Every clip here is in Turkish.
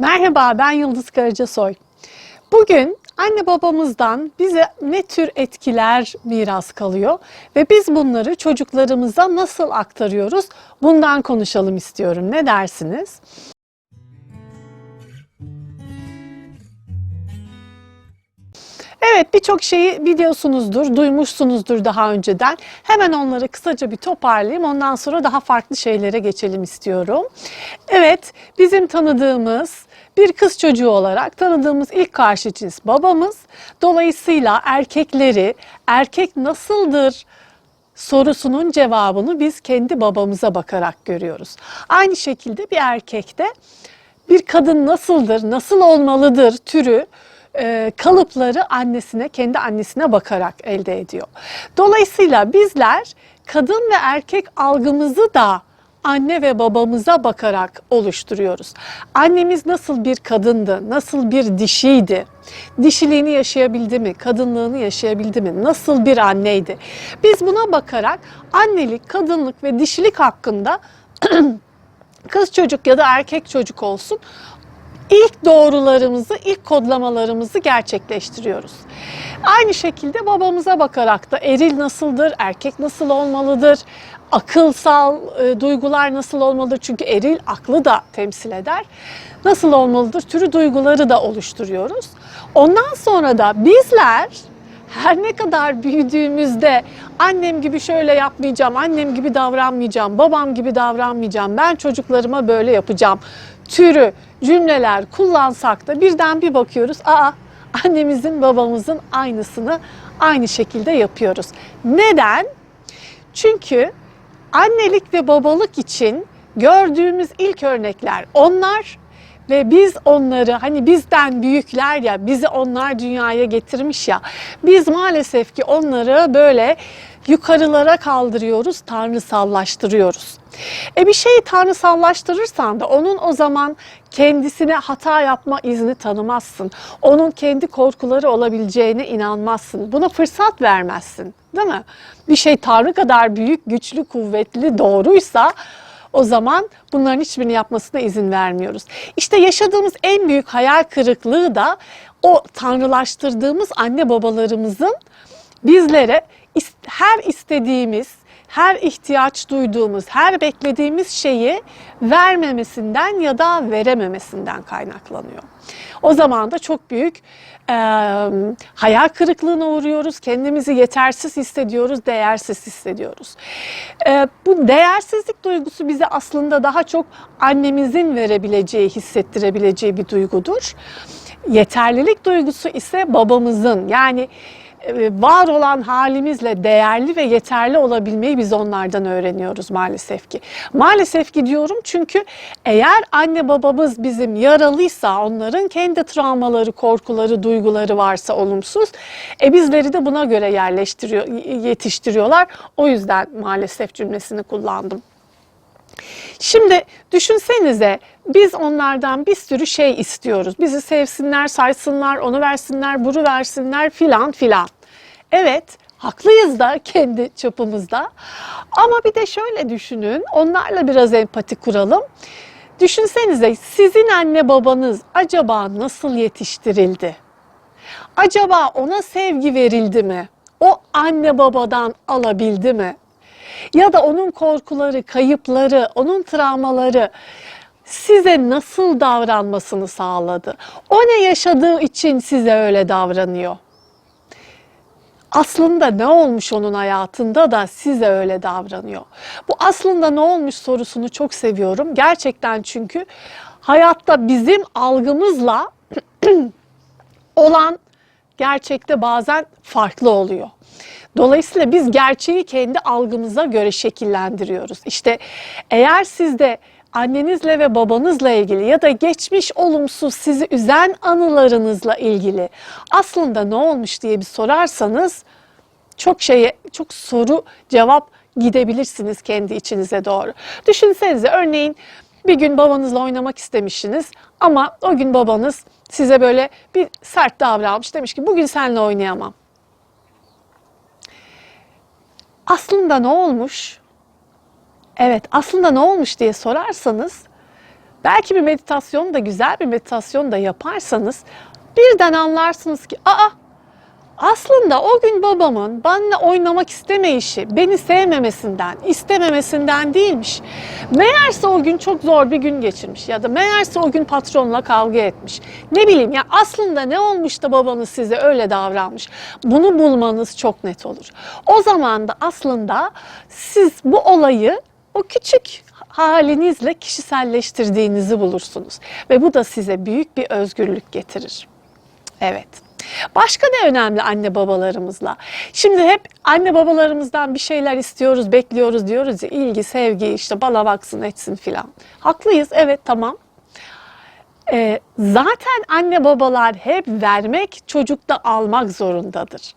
Merhaba ben Yıldız Karacasoy. Bugün anne babamızdan bize ne tür etkiler miras kalıyor ve biz bunları çocuklarımıza nasıl aktarıyoruz? Bundan konuşalım istiyorum. Ne dersiniz? Evet birçok şeyi biliyorsunuzdur, duymuşsunuzdur daha önceden. Hemen onları kısaca bir toparlayayım. Ondan sonra daha farklı şeylere geçelim istiyorum. Evet bizim tanıdığımız bir kız çocuğu olarak tanıdığımız ilk karşı cins babamız. Dolayısıyla erkekleri erkek nasıldır sorusunun cevabını biz kendi babamıza bakarak görüyoruz. Aynı şekilde bir erkekte bir kadın nasıldır, nasıl olmalıdır türü e, kalıpları annesine, kendi annesine bakarak elde ediyor. Dolayısıyla bizler kadın ve erkek algımızı da anne ve babamıza bakarak oluşturuyoruz. Annemiz nasıl bir kadındı, nasıl bir dişiydi, dişiliğini yaşayabildi mi, kadınlığını yaşayabildi mi, nasıl bir anneydi. Biz buna bakarak annelik, kadınlık ve dişilik hakkında kız çocuk ya da erkek çocuk olsun ilk doğrularımızı, ilk kodlamalarımızı gerçekleştiriyoruz. Aynı şekilde babamıza bakarak da eril nasıldır, erkek nasıl olmalıdır, akılsal e, duygular nasıl olmalıdır? Çünkü eril aklı da temsil eder. Nasıl olmalıdır? Türü duyguları da oluşturuyoruz. Ondan sonra da bizler her ne kadar büyüdüğümüzde annem gibi şöyle yapmayacağım, annem gibi davranmayacağım, babam gibi davranmayacağım, ben çocuklarıma böyle yapacağım türü cümleler kullansak da birden bir bakıyoruz. Aa annemizin babamızın aynısını aynı şekilde yapıyoruz. Neden? Çünkü annelik ve babalık için gördüğümüz ilk örnekler onlar ve biz onları hani bizden büyükler ya bizi onlar dünyaya getirmiş ya biz maalesef ki onları böyle yukarılara kaldırıyoruz, tanrısallaştırıyoruz. E bir şeyi tanrısallaştırırsan da onun o zaman kendisine hata yapma izni tanımazsın. Onun kendi korkuları olabileceğine inanmazsın. Buna fırsat vermezsin. Değil mi? Bir şey Tanrı kadar büyük, güçlü, kuvvetli, doğruysa o zaman bunların hiçbirini yapmasına izin vermiyoruz. İşte yaşadığımız en büyük hayal kırıklığı da o tanrılaştırdığımız anne babalarımızın bizlere her istediğimiz, her ihtiyaç duyduğumuz, her beklediğimiz şeyi vermemesinden ya da verememesinden kaynaklanıyor. O zaman da çok büyük e, hayal kırıklığına uğruyoruz, kendimizi yetersiz hissediyoruz, değersiz hissediyoruz. E, bu değersizlik duygusu bize aslında daha çok annemizin verebileceği, hissettirebileceği bir duygudur. Yeterlilik duygusu ise babamızın yani var olan halimizle değerli ve yeterli olabilmeyi biz onlardan öğreniyoruz maalesef ki. Maalesef ki diyorum çünkü eğer anne babamız bizim yaralıysa, onların kendi travmaları, korkuları, duyguları varsa olumsuz, e bizleri de buna göre yerleştiriyor, yetiştiriyorlar. O yüzden maalesef cümlesini kullandım. Şimdi düşünsenize biz onlardan bir sürü şey istiyoruz. Bizi sevsinler, saysınlar, onu versinler, bunu versinler filan filan. Evet, haklıyız da kendi çapımızda. Ama bir de şöyle düşünün, onlarla biraz empati kuralım. Düşünsenize sizin anne babanız acaba nasıl yetiştirildi? Acaba ona sevgi verildi mi? O anne babadan alabildi mi? ya da onun korkuları, kayıpları, onun travmaları size nasıl davranmasını sağladı? O ne yaşadığı için size öyle davranıyor? Aslında ne olmuş onun hayatında da size öyle davranıyor. Bu aslında ne olmuş sorusunu çok seviyorum. Gerçekten çünkü hayatta bizim algımızla olan gerçekte bazen farklı oluyor. Dolayısıyla biz gerçeği kendi algımıza göre şekillendiriyoruz. İşte eğer sizde annenizle ve babanızla ilgili ya da geçmiş olumsuz sizi üzen anılarınızla ilgili aslında ne olmuş diye bir sorarsanız çok şeye çok soru cevap gidebilirsiniz kendi içinize doğru. Düşünsenize örneğin bir gün babanızla oynamak istemişsiniz ama o gün babanız size böyle bir sert davranmış demiş ki bugün seninle oynayamam. Aslında ne olmuş? Evet, aslında ne olmuş diye sorarsanız belki bir meditasyon da güzel bir meditasyon da yaparsanız birden anlarsınız ki aa aslında o gün babamın benimle oynamak istemeyişi, beni sevmemesinden, istememesinden değilmiş. Meğerse o gün çok zor bir gün geçirmiş ya da meğerse o gün patronla kavga etmiş. Ne bileyim ya aslında ne olmuş da babanız size öyle davranmış. Bunu bulmanız çok net olur. O zaman da aslında siz bu olayı o küçük halinizle kişiselleştirdiğinizi bulursunuz. Ve bu da size büyük bir özgürlük getirir. Evet. Başka ne önemli anne babalarımızla? Şimdi hep anne babalarımızdan bir şeyler istiyoruz, bekliyoruz diyoruz ya ilgi, sevgi, işte bana baksın etsin filan. Haklıyız, evet tamam. Ee, zaten anne babalar hep vermek, çocuk da almak zorundadır.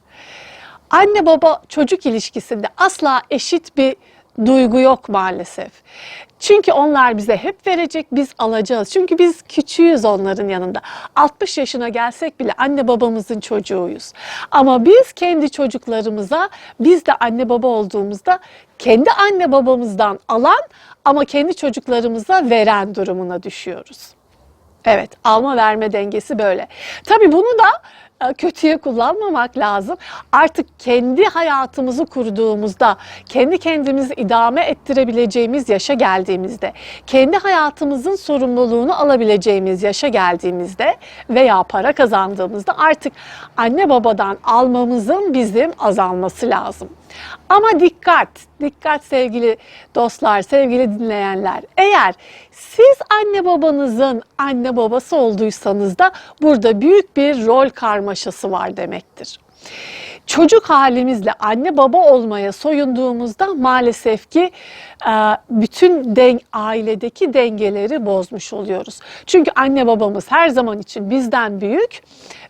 Anne baba çocuk ilişkisinde asla eşit bir duygu yok maalesef. Çünkü onlar bize hep verecek, biz alacağız. Çünkü biz küçüğüz onların yanında. 60 yaşına gelsek bile anne babamızın çocuğuyuz. Ama biz kendi çocuklarımıza, biz de anne baba olduğumuzda kendi anne babamızdan alan ama kendi çocuklarımıza veren durumuna düşüyoruz. Evet, alma verme dengesi böyle. Tabii bunu da e, kötüye kullanmamak lazım. Artık kendi hayatımızı kurduğumuzda, kendi kendimizi idame ettirebileceğimiz yaşa geldiğimizde, kendi hayatımızın sorumluluğunu alabileceğimiz yaşa geldiğimizde veya para kazandığımızda artık anne babadan almamızın bizim azalması lazım. Ama dikkat, dikkat sevgili dostlar, sevgili dinleyenler. Eğer siz anne babanızın anne babası olduysanız da burada büyük bir rol karmaşası var demektir. Çocuk halimizle anne baba olmaya soyunduğumuzda maalesef ki e, bütün den ailedeki dengeleri bozmuş oluyoruz. Çünkü anne babamız her zaman için bizden büyük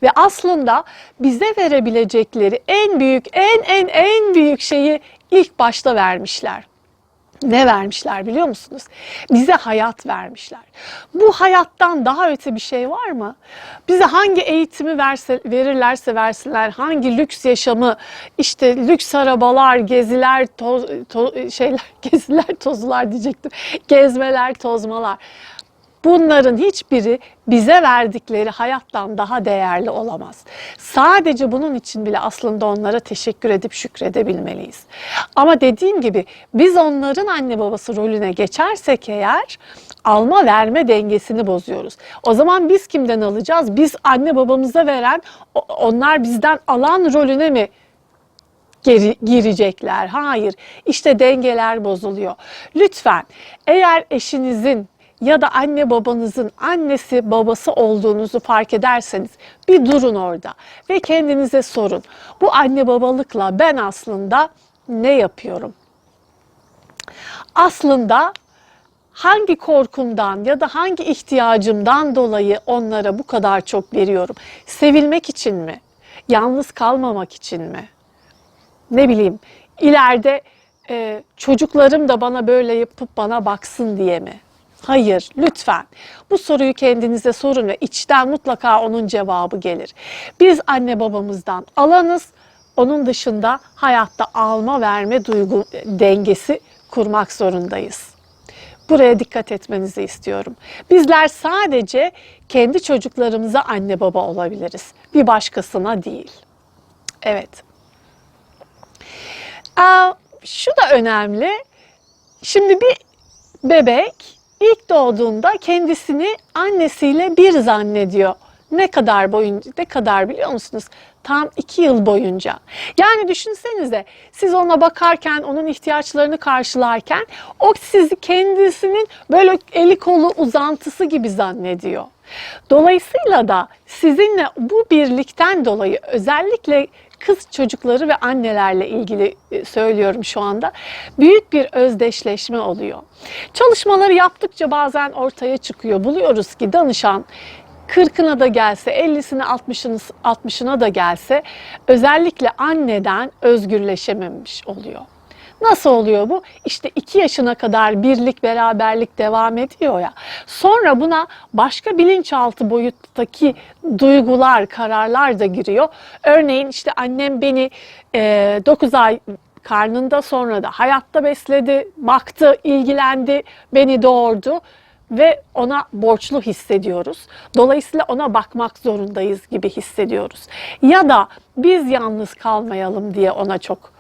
ve aslında bize verebilecekleri en büyük, en en en büyük şeyi ilk başta vermişler. Ne vermişler biliyor musunuz? Bize hayat vermişler. Bu hayattan daha öte bir şey var mı? Bize hangi eğitimi verse, verirlerse versinler, hangi lüks yaşamı, işte lüks arabalar, geziler, toz, to, şeyler, geziler, tozlar diyecektim. Gezmeler, tozmalar. Bunların hiçbiri bize verdikleri hayattan daha değerli olamaz. Sadece bunun için bile aslında onlara teşekkür edip şükredebilmeliyiz. Ama dediğim gibi biz onların anne babası rolüne geçersek eğer alma verme dengesini bozuyoruz. O zaman biz kimden alacağız? Biz anne babamıza veren onlar bizden alan rolüne mi geri, girecekler. Hayır. İşte dengeler bozuluyor. Lütfen eğer eşinizin ya da anne babanızın annesi babası olduğunuzu fark ederseniz bir durun orada ve kendinize sorun. Bu anne babalıkla ben aslında ne yapıyorum? Aslında hangi korkumdan ya da hangi ihtiyacımdan dolayı onlara bu kadar çok veriyorum? Sevilmek için mi? Yalnız kalmamak için mi? Ne bileyim, ileride e, çocuklarım da bana böyle yapıp bana baksın diye mi? Hayır, lütfen. Bu soruyu kendinize sorun ve içten mutlaka onun cevabı gelir. Biz anne babamızdan alanız, onun dışında hayatta alma verme duygu dengesi kurmak zorundayız. Buraya dikkat etmenizi istiyorum. Bizler sadece kendi çocuklarımıza anne baba olabiliriz. Bir başkasına değil. Evet. Aa, şu da önemli. Şimdi bir bebek ilk doğduğunda kendisini annesiyle bir zannediyor. Ne kadar boyunca, ne kadar biliyor musunuz? Tam iki yıl boyunca. Yani düşünsenize siz ona bakarken, onun ihtiyaçlarını karşılarken o sizi kendisinin böyle eli kolu uzantısı gibi zannediyor. Dolayısıyla da sizinle bu birlikten dolayı özellikle kız çocukları ve annelerle ilgili e, söylüyorum şu anda. Büyük bir özdeşleşme oluyor. Çalışmaları yaptıkça bazen ortaya çıkıyor. Buluyoruz ki danışan 40'ına da gelse, 50'sine 60'ına 60'ına da gelse özellikle anneden özgürleşememiş oluyor. Nasıl oluyor bu? İşte iki yaşına kadar birlik beraberlik devam ediyor ya. Sonra buna başka bilinçaltı boyuttaki duygular, kararlar da giriyor. Örneğin işte annem beni e, 9 ay karnında sonra da hayatta besledi, baktı, ilgilendi, beni doğurdu. ve ona borçlu hissediyoruz. Dolayısıyla ona bakmak zorundayız gibi hissediyoruz. Ya da biz yalnız kalmayalım diye ona çok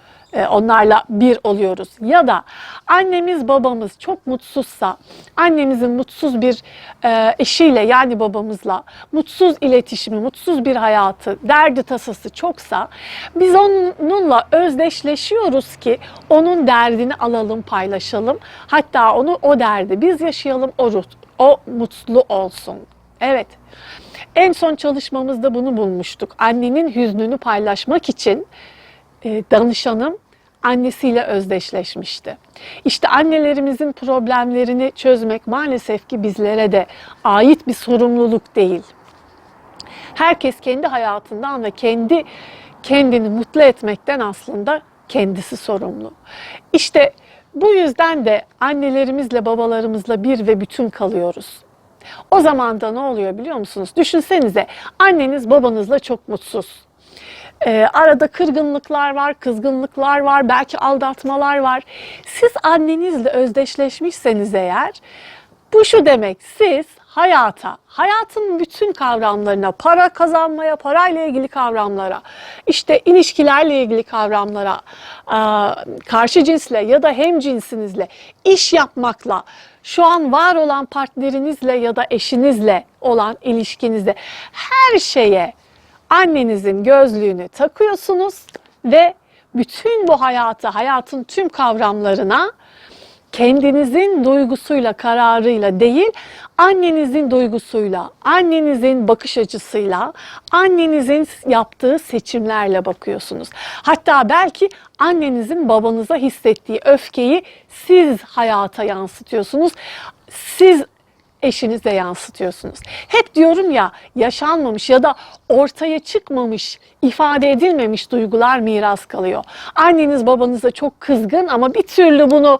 onlarla bir oluyoruz. Ya da annemiz babamız çok mutsuzsa, annemizin mutsuz bir e, eşiyle yani babamızla mutsuz iletişimi, mutsuz bir hayatı, derdi tasası çoksa biz onunla özdeşleşiyoruz ki onun derdini alalım, paylaşalım. Hatta onu o derdi biz yaşayalım, o, o mutlu olsun. Evet. En son çalışmamızda bunu bulmuştuk. Annenin hüznünü paylaşmak için e, danışanım annesiyle özdeşleşmişti. İşte annelerimizin problemlerini çözmek maalesef ki bizlere de ait bir sorumluluk değil. Herkes kendi hayatından ve kendi kendini mutlu etmekten aslında kendisi sorumlu. İşte bu yüzden de annelerimizle babalarımızla bir ve bütün kalıyoruz. O zaman da ne oluyor biliyor musunuz? Düşünsenize anneniz babanızla çok mutsuz. Ee, arada kırgınlıklar var, kızgınlıklar var, belki aldatmalar var. Siz annenizle özdeşleşmişseniz eğer bu şu demek siz hayata, hayatın bütün kavramlarına, para kazanmaya, parayla ilgili kavramlara, işte ilişkilerle ilgili kavramlara, karşı cinsle ya da hem cinsinizle, iş yapmakla, şu an var olan partnerinizle ya da eşinizle olan ilişkinizde her şeye annenizin gözlüğünü takıyorsunuz ve bütün bu hayata, hayatın tüm kavramlarına kendinizin duygusuyla, kararıyla değil, annenizin duygusuyla, annenizin bakış açısıyla, annenizin yaptığı seçimlerle bakıyorsunuz. Hatta belki annenizin babanıza hissettiği öfkeyi siz hayata yansıtıyorsunuz. Siz eşinize yansıtıyorsunuz. Hep diyorum ya yaşanmamış ya da ortaya çıkmamış, ifade edilmemiş duygular miras kalıyor. Anneniz babanıza çok kızgın ama bir türlü bunu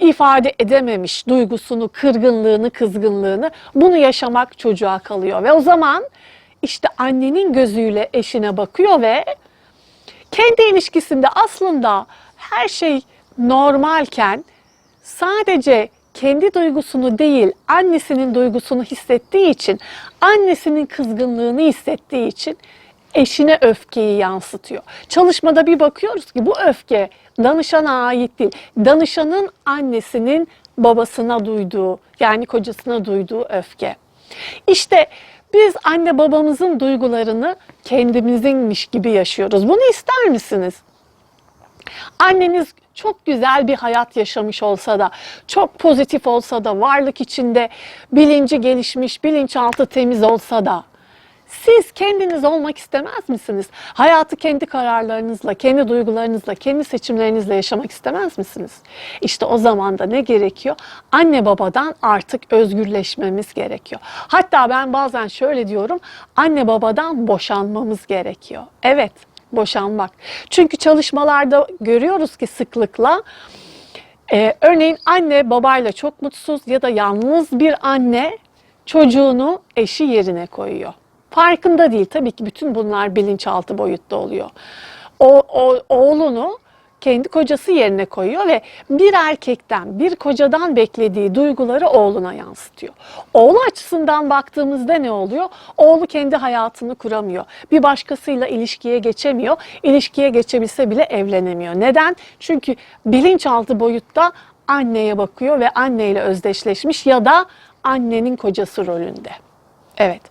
ifade edememiş duygusunu, kırgınlığını, kızgınlığını bunu yaşamak çocuğa kalıyor. Ve o zaman işte annenin gözüyle eşine bakıyor ve kendi ilişkisinde aslında her şey normalken sadece kendi duygusunu değil annesinin duygusunu hissettiği için, annesinin kızgınlığını hissettiği için eşine öfkeyi yansıtıyor. Çalışmada bir bakıyoruz ki bu öfke danışana ait değil. Danışanın annesinin babasına duyduğu yani kocasına duyduğu öfke. İşte biz anne babamızın duygularını kendimizinmiş gibi yaşıyoruz. Bunu ister misiniz? Anneniz çok güzel bir hayat yaşamış olsa da, çok pozitif olsa da, varlık içinde bilinci gelişmiş, bilinçaltı temiz olsa da siz kendiniz olmak istemez misiniz? Hayatı kendi kararlarınızla, kendi duygularınızla, kendi seçimlerinizle yaşamak istemez misiniz? İşte o zaman da ne gerekiyor? Anne babadan artık özgürleşmemiz gerekiyor. Hatta ben bazen şöyle diyorum, anne babadan boşanmamız gerekiyor. Evet, boşanmak. Çünkü çalışmalarda görüyoruz ki sıklıkla e, örneğin anne babayla çok mutsuz ya da yalnız bir anne çocuğunu eşi yerine koyuyor. Farkında değil tabii ki bütün bunlar bilinçaltı boyutta oluyor. O, o oğlunu kendi kocası yerine koyuyor ve bir erkekten, bir kocadan beklediği duyguları oğluna yansıtıyor. Oğlu açısından baktığımızda ne oluyor? Oğlu kendi hayatını kuramıyor. Bir başkasıyla ilişkiye geçemiyor. İlişkiye geçebilse bile evlenemiyor. Neden? Çünkü bilinçaltı boyutta anneye bakıyor ve anneyle özdeşleşmiş ya da annenin kocası rolünde. Evet.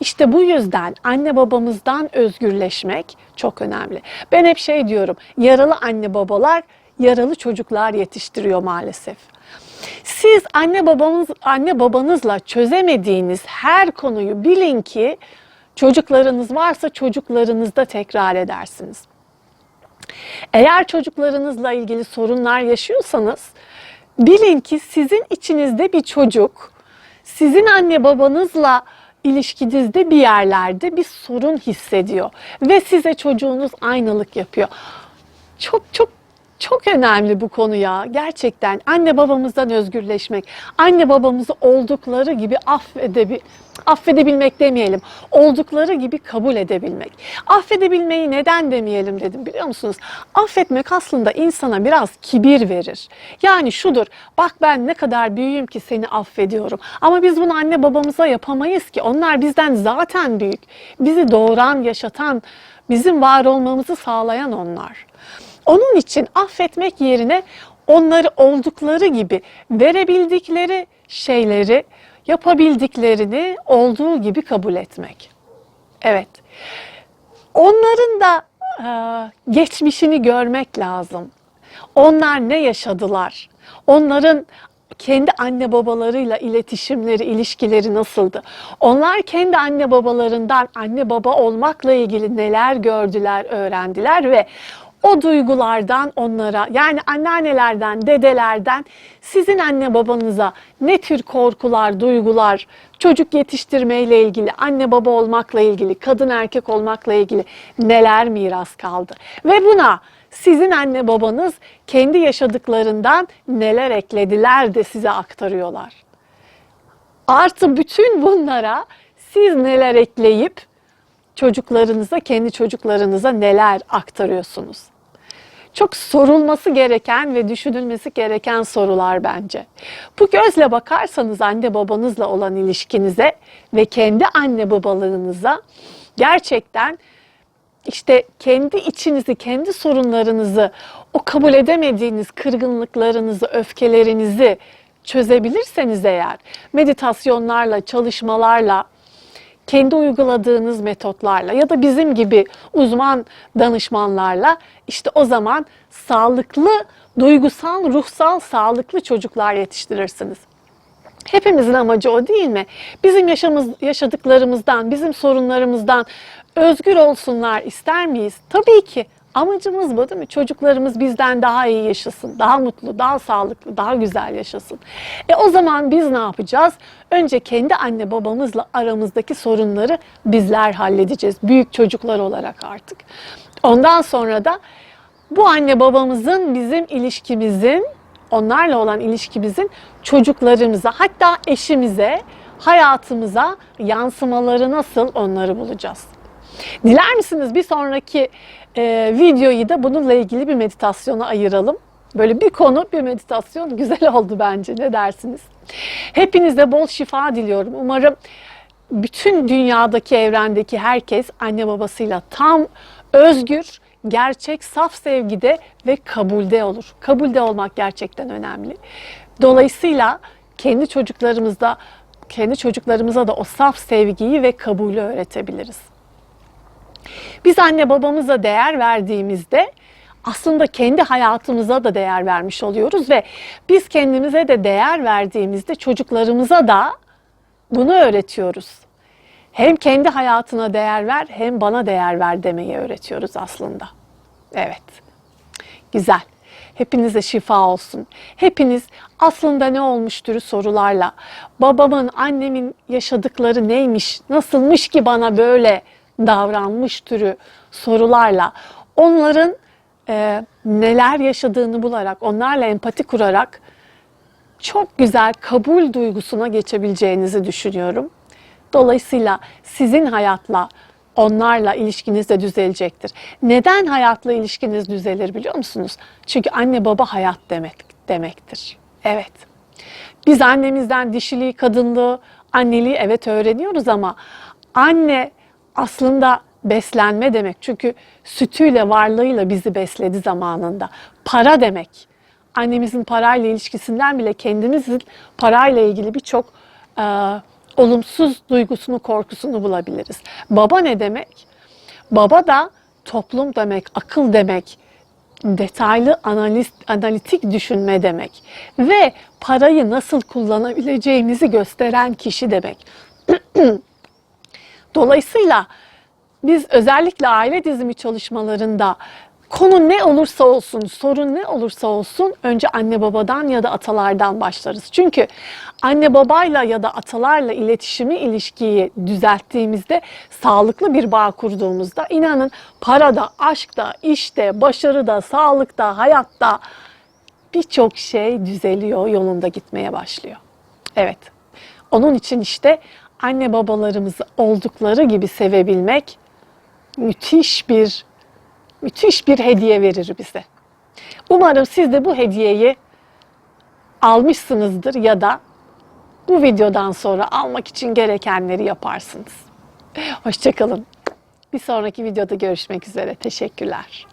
İşte bu yüzden anne babamızdan özgürleşmek çok önemli. Ben hep şey diyorum. Yaralı anne babalar yaralı çocuklar yetiştiriyor maalesef. Siz anne babamız anne babanızla çözemediğiniz her konuyu bilin ki çocuklarınız varsa çocuklarınızda tekrar edersiniz. Eğer çocuklarınızla ilgili sorunlar yaşıyorsanız bilin ki sizin içinizde bir çocuk sizin anne babanızla ilişkinizde bir yerlerde bir sorun hissediyor ve size çocuğunuz aynalık yapıyor. Çok çok Çok önemli bu konu ya. Gerçekten anne babamızdan özgürleşmek. Anne babamızı oldukları gibi affedebi affedebilmek demeyelim. Oldukları gibi kabul edebilmek. Affedebilmeyi neden demeyelim dedim biliyor musunuz? Affetmek aslında insana biraz kibir verir. Yani şudur. Bak ben ne kadar büyüğüm ki seni affediyorum. Ama biz bunu anne babamıza yapamayız ki. Onlar bizden zaten büyük. Bizi doğuran, yaşatan, bizim var olmamızı sağlayan onlar. Onun için affetmek yerine onları oldukları gibi verebildikleri şeyleri yapabildiklerini olduğu gibi kabul etmek. Evet. Onların da e, geçmişini görmek lazım. Onlar ne yaşadılar? Onların kendi anne babalarıyla iletişimleri, ilişkileri nasıldı? Onlar kendi anne babalarından anne baba olmakla ilgili neler gördüler, öğrendiler ve o duygulardan onlara yani anneannelerden, dedelerden sizin anne babanıza ne tür korkular, duygular, çocuk yetiştirmeyle ilgili, anne baba olmakla ilgili, kadın erkek olmakla ilgili neler miras kaldı? Ve buna sizin anne babanız kendi yaşadıklarından neler eklediler de size aktarıyorlar. Artı bütün bunlara siz neler ekleyip çocuklarınıza, kendi çocuklarınıza neler aktarıyorsunuz? Çok sorulması gereken ve düşünülmesi gereken sorular bence. Bu gözle bakarsanız anne babanızla olan ilişkinize ve kendi anne babalığınıza gerçekten işte kendi içinizi, kendi sorunlarınızı, o kabul edemediğiniz kırgınlıklarınızı, öfkelerinizi çözebilirseniz eğer meditasyonlarla, çalışmalarla, kendi uyguladığınız metotlarla ya da bizim gibi uzman danışmanlarla işte o zaman sağlıklı, duygusal, ruhsal, sağlıklı çocuklar yetiştirirsiniz. Hepimizin amacı o değil mi? Bizim yaşamız, yaşadıklarımızdan, bizim sorunlarımızdan özgür olsunlar ister miyiz? Tabii ki. Amacımız bu değil mi? Çocuklarımız bizden daha iyi yaşasın, daha mutlu, daha sağlıklı, daha güzel yaşasın. E o zaman biz ne yapacağız? Önce kendi anne babamızla aramızdaki sorunları bizler halledeceğiz. Büyük çocuklar olarak artık. Ondan sonra da bu anne babamızın bizim ilişkimizin, onlarla olan ilişkimizin çocuklarımıza hatta eşimize, hayatımıza yansımaları nasıl onları bulacağız. Diler misiniz bir sonraki e, videoyu da bununla ilgili bir meditasyona ayıralım. Böyle bir konu, bir meditasyon güzel oldu bence. Ne dersiniz? Hepinize bol şifa diliyorum. Umarım bütün dünyadaki, evrendeki herkes anne babasıyla tam özgür, gerçek, saf sevgide ve kabulde olur. Kabulde olmak gerçekten önemli. Dolayısıyla kendi çocuklarımızda, kendi çocuklarımıza da o saf sevgiyi ve kabulü öğretebiliriz. Biz anne babamıza değer verdiğimizde aslında kendi hayatımıza da değer vermiş oluyoruz ve biz kendimize de değer verdiğimizde çocuklarımıza da bunu öğretiyoruz. Hem kendi hayatına değer ver hem bana değer ver demeyi öğretiyoruz aslında. Evet. Güzel. Hepinize şifa olsun. Hepiniz aslında ne olmuştur sorularla, babamın, annemin yaşadıkları neymiş, nasılmış ki bana böyle davranmış türü sorularla onların e, neler yaşadığını bularak, onlarla empati kurarak çok güzel kabul duygusuna geçebileceğinizi düşünüyorum. Dolayısıyla sizin hayatla, onlarla ilişkiniz de düzelecektir. Neden hayatla ilişkiniz düzelir biliyor musunuz? Çünkü anne baba hayat demek demektir. Evet. Biz annemizden dişiliği, kadınlığı, anneliği evet öğreniyoruz ama anne aslında beslenme demek. Çünkü sütüyle, varlığıyla bizi besledi zamanında. Para demek. Annemizin parayla ilişkisinden bile kendimizin parayla ilgili birçok e, olumsuz duygusunu, korkusunu bulabiliriz. Baba ne demek? Baba da toplum demek, akıl demek, detaylı analiz, analitik düşünme demek ve parayı nasıl kullanabileceğimizi gösteren kişi demek. Dolayısıyla biz özellikle aile dizimi çalışmalarında Konu ne olursa olsun, sorun ne olursa olsun önce anne babadan ya da atalardan başlarız. Çünkü anne babayla ya da atalarla iletişimi, ilişkiyi düzelttiğimizde, sağlıklı bir bağ kurduğumuzda inanın parada, aşkta, işte, başarıda, sağlıkta, hayatta birçok şey düzeliyor, yolunda gitmeye başlıyor. Evet. Onun için işte anne babalarımızı oldukları gibi sevebilmek müthiş bir müthiş bir hediye verir bize. Umarım siz de bu hediyeyi almışsınızdır ya da bu videodan sonra almak için gerekenleri yaparsınız. Hoşçakalın. Bir sonraki videoda görüşmek üzere. Teşekkürler.